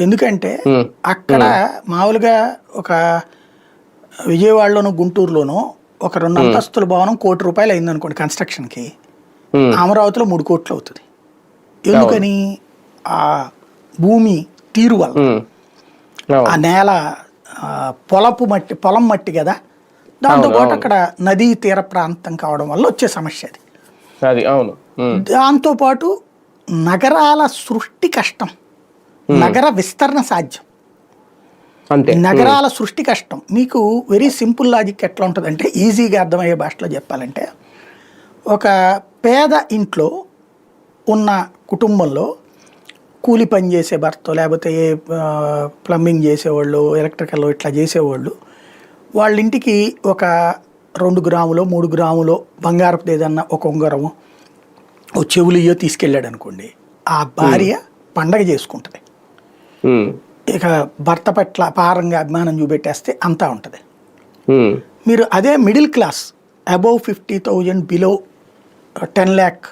ఎందుకంటే అక్కడ మామూలుగా ఒక విజయవాడలోను గుంటూరులోను ఒక రెండు అంతస్తుల భవనం కోటి రూపాయలు అయింది అనుకోండి కన్స్ట్రక్షన్కి అమరావతిలో మూడు కోట్లు అవుతుంది. ఎందుకని? ఆ భూమి తీరు వల్ల. ఆ నేల పొలపు మట్టి పొలం మట్టి కదా? దాంతోపాటు అక్కడ నదీ తీర ప్రాంతం కావడం వల్ల వచ్చే సమస్య అది. దాంతోపాటు నగరాల సృష్టి కష్టం. నగర విస్తరణ సాధ్యం. అంతే. నగరాల సృష్టి కష్టం. మీకు వెరీ సింపుల్ లాజిక్ ఎట్లా ఉంటుంది అంటే ఈజీగా అర్థమయ్యే భాషలో చెప్పాలంటే ఒక పేద ఇంట్లో ఉన్న కుటుంబంలో కూలి పని చేసే భర్త లేకపోతే ఏ ప్లంబింగ్ చేసేవాళ్ళు ఎలక్ట్రికల్ ఇట్లా చేసేవాళ్ళు వాళ్ళ ఇంటికి ఒక రెండు గ్రాములో మూడు గ్రాములో బంగారపు ఏదన్నా ఒక ఉంగరము ఓ చెవులియో తీసుకెళ్ళాడు అనుకోండి ఆ భార్య పండగ చేసుకుంటుంది. ఇక భర్త పట్ల పారంగా అభిమానం చూపెట్టేస్తే అంతా ఉంటుంది. మీరు అదే middle class above fifty thousand below ten lakh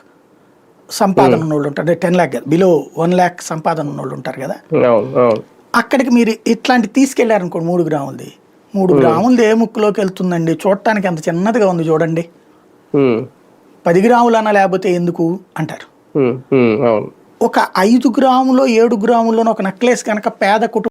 సంపాదన ఉన్నోళ్ళు ఉంటారు. Ten lakh below one lakh సంపాదన ఉన్నోళ్ళు ఉంటారు కదా. అక్కడికి మీరు ఇట్లాంటి తీసుకెళ్ళారనుకోండి మూడు గ్రాములది. మూడు గ్రాములది ఏ ముక్కులోకి వెళ్తుందండి? చూడటానికి అంత చిన్నదిగా ఉంది చూడండి. పది గ్రాములన్నా లేకపోతే ఎందుకు? అంటారు. ఒక ఐదు గ్రాములో ఏడు గ్రాముల్లోనో ఒక నెక్లెస్ కనుక పేద కుటుంబం